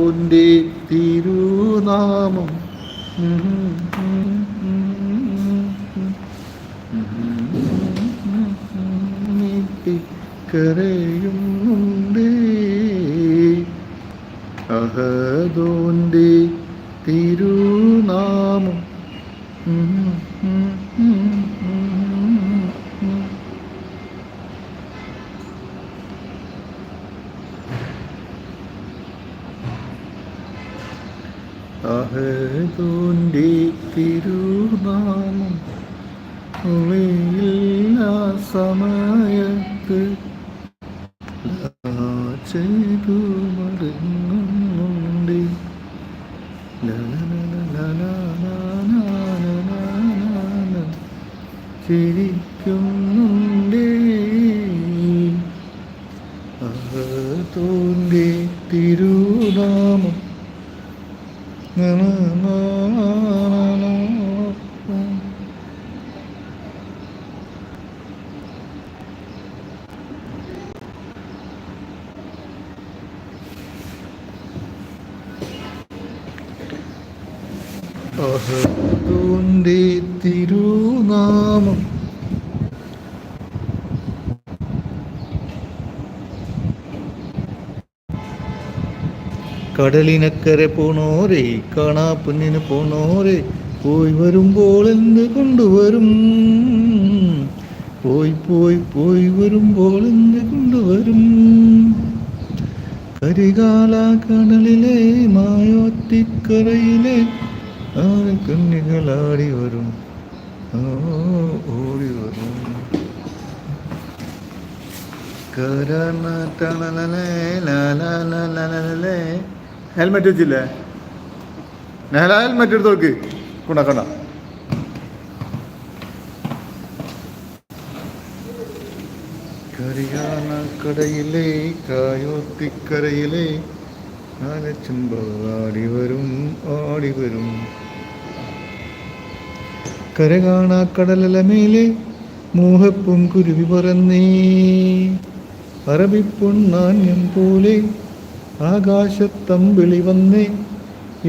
ഓന്റെ തിരുനാമം. കരയുന്നുണ്ട് തിരുനാമം. തൂന്റെ തിരുനാമം സമയത്ത് അഹത്തോന്റെ തിരുനാമം. കടലിനക്കരെ പോണോരെ കാണാ പൊന്നിന് പോണോരെ പോയി വരുമ്പോൾ എന്ത് കൊണ്ടുവരും. പോയി പോയി പോയി വരുമ്പോൾ എന്ത് കൊണ്ടുവരും. കരികാല കടലിലെ മായോത്തിക്കരയിലെ ആറ് കണ്ണികളാടി വരും. ഓടി വരും. ഹെൽമെറ്റ് വെച്ചില്ലേ? നെഹല ഹെൽമെറ്റ് എടുത്ത് നോക്ക്. കൊണ്ട കണ്ട. കറിയാനക്കടയിലെ കായോത്തിക്കരയിലെ ആലച്ചുമ്പ ആടി വരും ആടി വരും. കര കാണാ കടലമേലെ മോഹപ്പും കുരുവി പറന്നേ. അറബിപ്പൊണ്ണാന്യം പോലെ ആകാശത്തമ്പിളി വന്നേ.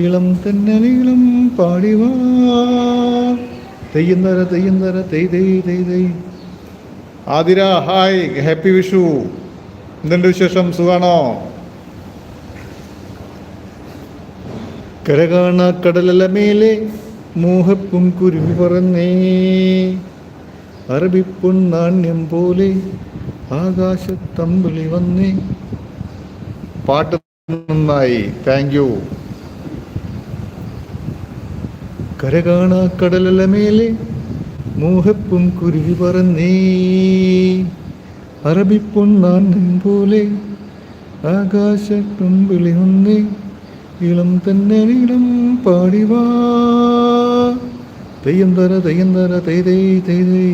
ഇളം തന്നലീളം പാടിവാ തെയ്യന്തര തെയ്യന്തര തെയ് തെയ് ആതിര ഹായ് ഹാപ്പി വിഷു. എന്തുണ്ട് വിശേഷം? സുഖാണോ? കരകാണ കടലല മേലെ മോഹപ്പും കുരുവി പറന്നേ നാണ്യം പോലെ ആകാശത്തമ്പിളി വന്നേ. പാട്ട് നന്നായി. താങ്ക് യു കരകാണ കടലല മേലെ മോഹപ്പും കുരുവി പറന്നേ നാണ്യം പോലെ ആകാശത്തുമ്പിളി വന്നേ. ഇളം തന്നെ ഇളം പാടിവാ തെയ്യം തര തെയ്യം തര തെയ് തെയ്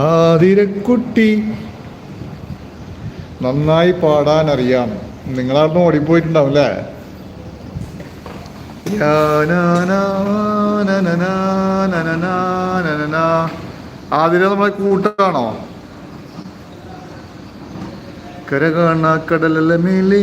ആതിരക്കുട്ടി നന്നായി പാടാൻ അറിയാം നിങ്ങളവിടുന്ന് ഓടിപ്പോയിട്ടുണ്ടാവും അല്ലേ ആതിര നമ്മളെ കൂട്ടാണോ കര കാണാ കടലല്ല മേലെ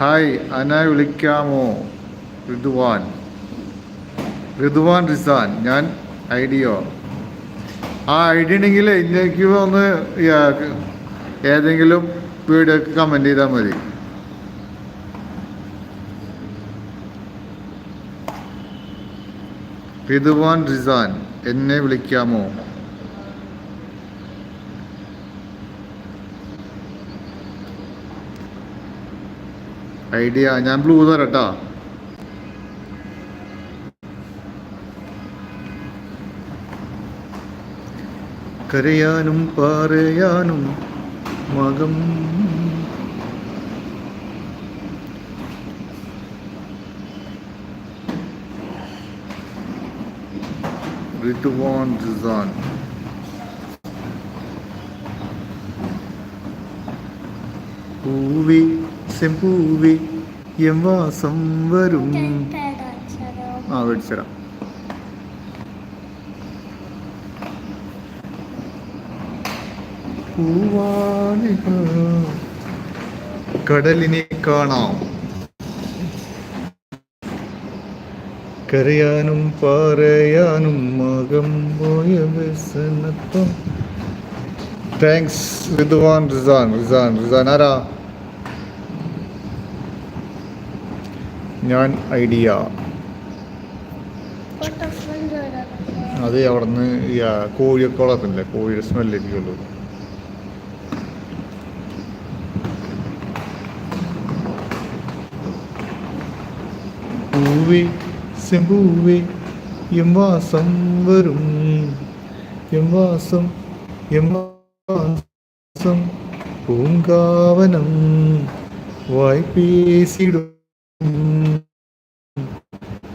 ഹായ് അനായ് വിളിക്കാമോ? ഋതുവാൻ ഋതുവാൻ റിസാൻ ഞാൻ ഐഡിയോ. ആ ഐഡിയ ഉണ്ടെങ്കിൽ എനിക്ക് ഒന്ന് ഏതെങ്കിലും വീഡിയോക്ക് കമന്റ് ചെയ്താൽ മതി. ഋതുവാൻ റിസാൻ എന്നെ വിളിക്കാമോ? ഐഡിയ. ഞാൻ ബ്ലൂ തരട്ടാ. കരയാനും പറയാനും മകം. റിസാൻ പൂവി സെമ്പൂവി എം വാസം വരും. ആ മേടിച്ചരാം കടലിനെ കാണാം. കരയാനും പറയാനും മകം പോയ വ്യസനത്വം. താങ്ക്സ് റിദ്വാൻ റിസാൻ റിസാൻ റിസാൻ. ആരാ? ഞാൻ ഐഡിയ. അത് അവിടുന്ന് കോഴിയൊക്കെ വളർത്തുന്നില്ലേ കോഴിയുടെ സ്മെല്ലിരിക്കുള്ളൂ. പൂവി സെമ്പൂവി എം വാസം വരും. എം വാസം എം വാസം പൂങ്കാവനം. വായ്പേസിടും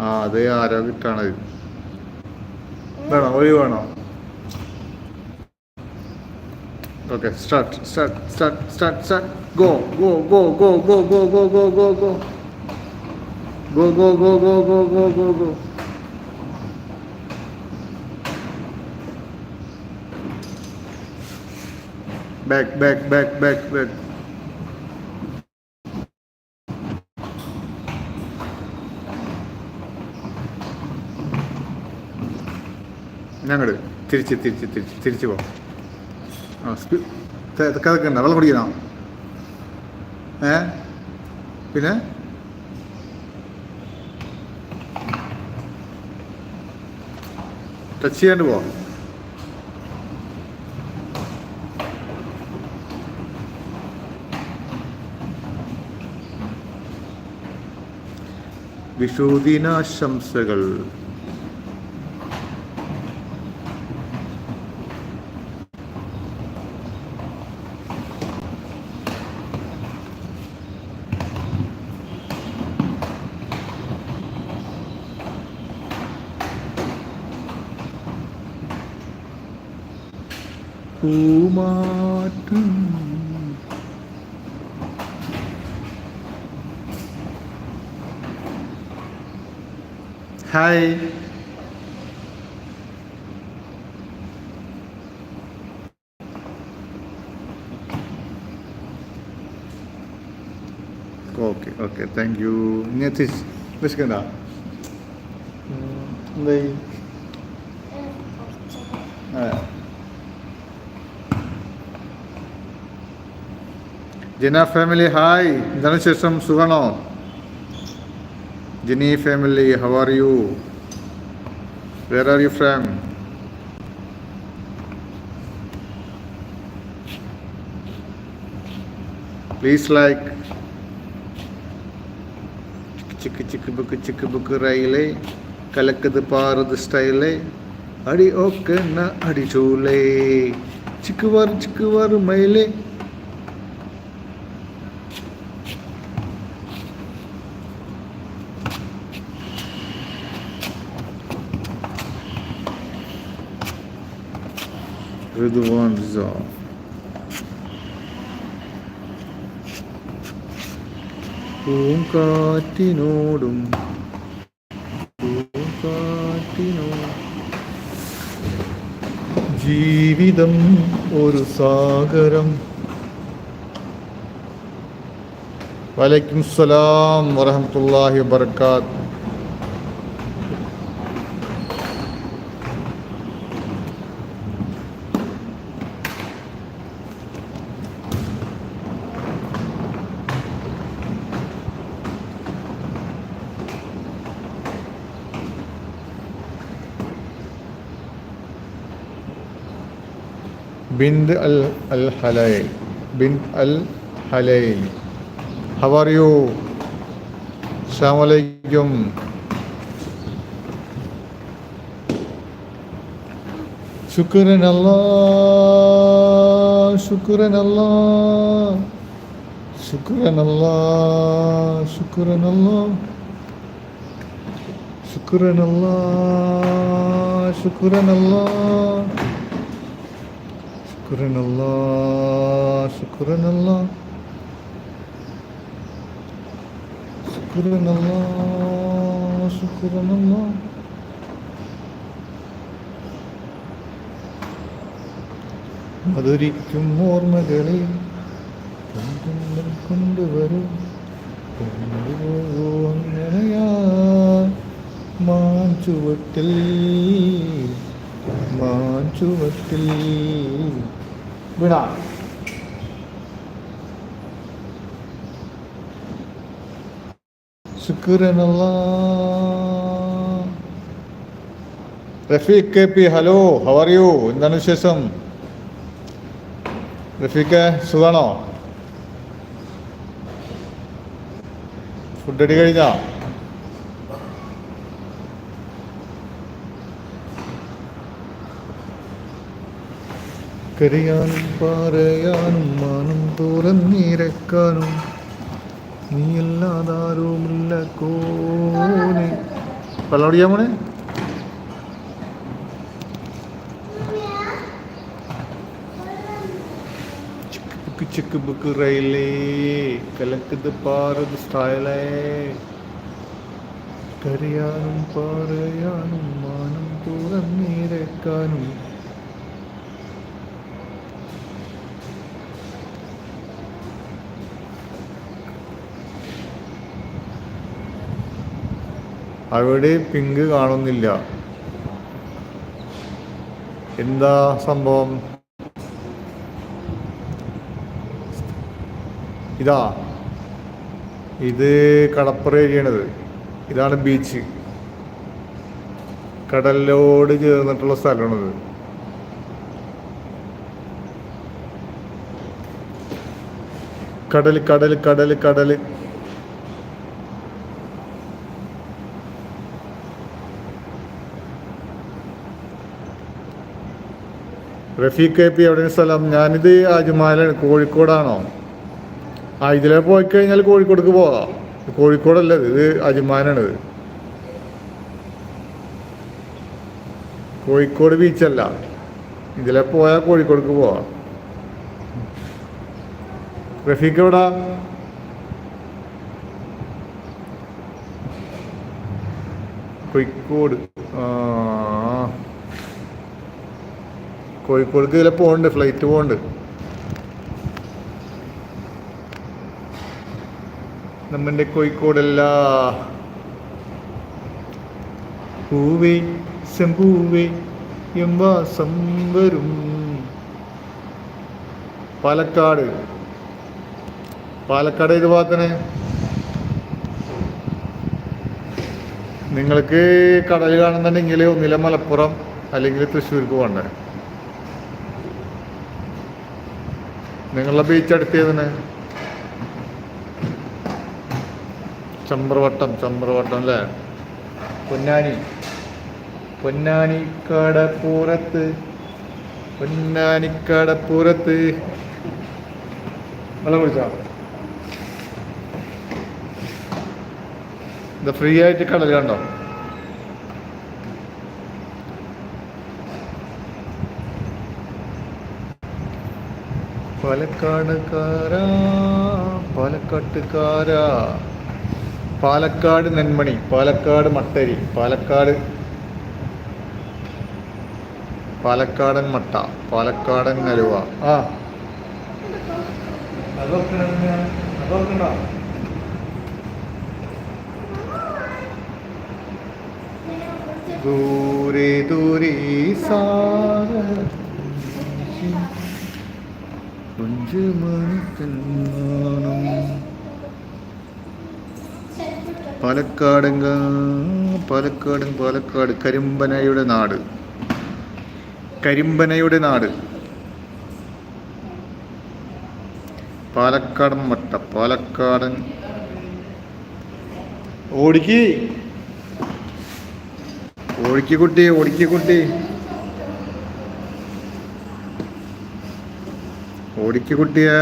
ആ അത് ആരോ കിട്ടാണത് വേണോ ഒഴിവ് വേണോ okay start start start start start go go go go go go go go go go go go go go go go go go back back back back back ഞങ്ങട് തിരിച്ച് തിരിച്ച് തിരിച്ച് തിരിച്ച് പോകാം ആ കഥക്കണ്ട വെള്ളം കുടിക്കണോ. ഏ? പിന്നെ? ടച്ച് ചെയ്യാണ്ട് പോവാം വിഷുദിനാശംസകൾ പൂമാറ്റം hi okay okay thank you ഇനി എത്തിച്ച് വിശക്കണ്ട എന്തായി ആ. ജിന ഫാമിലി ഹായ് ഇതിനുശേഷം സുഖണോ Jini family how are you where are you from please like சிக்கு சிக்கு புக்கு சிக்கு புக்கு ரயிலே கலக்குது பாருது ஸ்டைலே அடி ஓகே அடி சூலே சிக்கு வாரு சிக்கு வாரு மயிலே Rıdvan Rıza. പൂങ്കാറ്റിനോടും പൂങ്കാറ്റിനോടും ജീവിതം ഒരു സാഗരം വലൈക്കും സലാം വറഹമത്തല്ലാഹി വബർക്കാത്ത് ബിന്ദ് അൽ അൽ ഹലൈൽ ബിന്ദ് അൽ ഹലൈൽ ഹവ് ആർ യു അസ്സാമലൈക്കും ശുക്രൻ അല്ലാ ശുക്രൻ അല്ലാ. ശുക്രൻ അല്ലാ ശുക്രൻ അല്ലാ. ശുക്രൻ അല്ലാ ശുക്രൻ شكرا الله شكرا الله شكرا الله شكرا الله മധുരിക്കും ഓർമ്മകളെ കൊണ്ടുവരും കൊണ്ടുവരും കൊണ്ടുപോകൂ ശുക്രനല്ല Rafeeq K P hello how are you എന്താണ് വിശേഷം? റഫീഖ് സുഖാണോ? ഫുഡ് അടി കഴിഞ്ഞാ? കരയാനും പറയാനും മാനം തുറന്നിരക്കാനും നീയല്ലാതാരുമില്ല കോനെ. വെള്ളം കോനെ പോണേ ചിക്ക് ബുക്ക് റെയിലേ. കലക്കത് പാറത് സ്റ്റൈലേ കരയാനും പറയാനും മാനം തുറന്നിരക്കാനും അവിടെ പിങ്ക് കാണുന്നില്ല. എന്താ സംഭവം? ഇതാ. ഇത് കടപ്പുറ ഏരിയയാണിത്. ഇതാണ് ബീച്ച്. കടലിനോട് ചേർന്നിട്ടുള്ള സ്ഥലമാണിത്. കടൽ കടൽ കടൽ കടൽ റഫീഖ് കെ പി എവിടെ സ്ഥലം? ഞാനിത് അജുമാല കോഴിക്കോടാണോ? ആ ഇതിലെ പോയി കഴിഞ്ഞാൽ കോഴിക്കോടേക്ക് പോകാം. കോഴിക്കോടല്ല ഇത് അജ്മാനാണിത് കോഴിക്കോട് ബീച്ചല്ല ഇതിലെ പോയാൽ കോഴിക്കോടേക്ക് പോവാം റഫീഖ് എവിടാ? കോഴിക്കോട്. ആ. കോഴിക്കോടേക്ക് ഇതിലെ പോകണ്ട് ഫ്ലൈറ്റ് പോകണ്ട്. നമ്മുടെ കോഴിക്കോടല്ല. പൂവേ സെമ്പൂവേ എംവാസം വരും. പാലക്കാട്. പാലക്കാട് ഏത് ഭാഗത്തിന്? നിങ്ങൾക്ക് കടൽ കാണുന്നുണ്ടെങ്കിൽ ഒന്നിലെ മലപ്പുറം അല്ലെങ്കിൽ തൃശ്ശൂർക്ക് പോകണ്ടേ? നിങ്ങളുടെ ബീച്ച് അടുത്തേതിന് ചമ്പ്രവട്ടം ചമ്പ്രവട്ടം അല്ലേ? പൊന്നാനി. പൊന്നാനിക്കടപ്പൂരത്ത് പൊന്നാനിക്കടപ്പൂരത്ത് വെള്ളം കുടിച്ചോ? ഇത് ഫ്രീ ആയിട്ട് കടൽ കണ്ടോ? പാലക്കാടുകാരാ പാലക്കാട്ടുകാരാ. പാലക്കാട് നെന്മണി പാലക്കാട് മട്ടരി പാലക്കാട് പാലക്കാടൻ മട്ട പാലക്കാടൻ അലുവ ആ. ദൂരെ ദൂരെ സാര. നെഞ്ചുമാനം പാലക്കാടങ്ക പാലക്കാട് പാലക്കാട് കരിമ്പനയുടെ നാട്. കരിമ്പനയുടെ നാട്. പാലക്കാടൻ വട്ട പാലക്കാടൻ. ഓടിക്കി. ഓടിക്കുട്ടി കുട്ടി കുട്ടി. ഓടിക്ക് കുട്ടിയെ.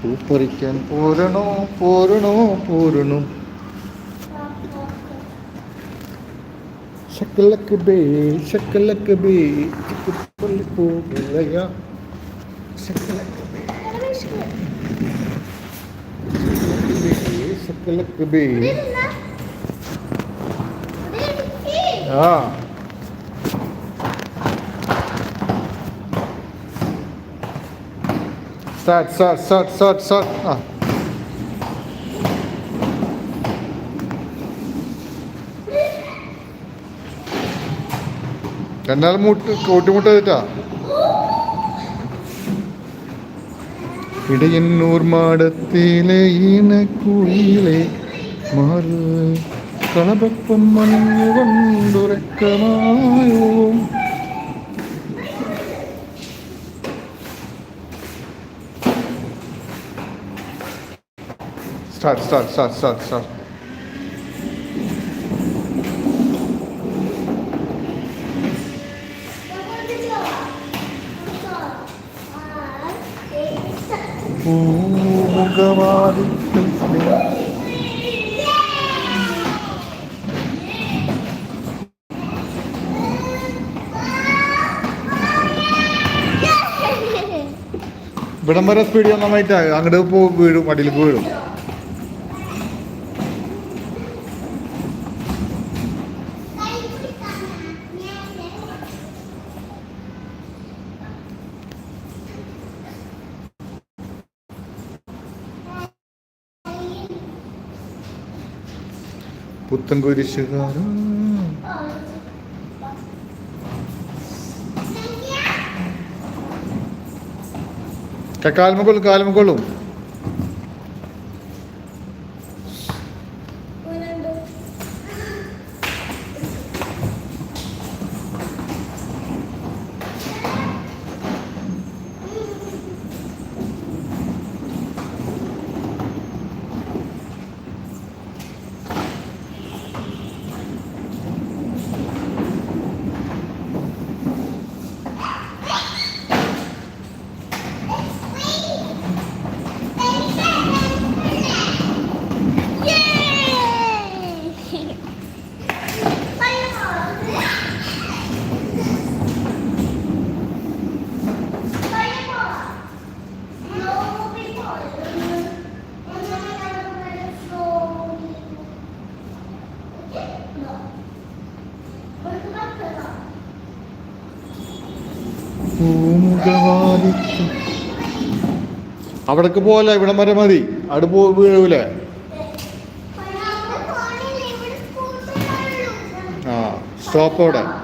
പൂപ്പറിക്കാൻ പോരണോ പോരണോ പോരണോ. ശക്കലക്ക് ബേ ശക്കലക്ക് ബേ ചിക്കുപ്പള്ളി ബേ ശക്കലക്ക് ബേ ശക്കലക്ക് ബേ. ആ. Start, start, start, start, start. ആ. രണ്ടാൾ മുട്ട് കൂട്ടിമുട്ടാ തെറ്റാ ഇടയന്നൂർ മാടത്തിലെ ഈനക്കുയിലെ മാറ് കളപപ്പം മഞ്ഞുകൊണ്ടുറക്കമായോ start start start start start പൂമുഖവാദിക്കൽ ഇവിടം വരെ സ്പീഡ് നന്നായിട്ട് അങ്ങോട്ട് പോ വീഴും അടിയിലേക്ക് വീഴും. പുത്തൻ കുരിശുകാരൻ കാൽമക്കൊള്ളും പൂമുഖവാദിക്കൽ അവിടേക്ക് പോലെ ഇവിടം വരെ മതി. അവിടെ പോ ആ സ്റ്റോപ്പ് അവിടെ.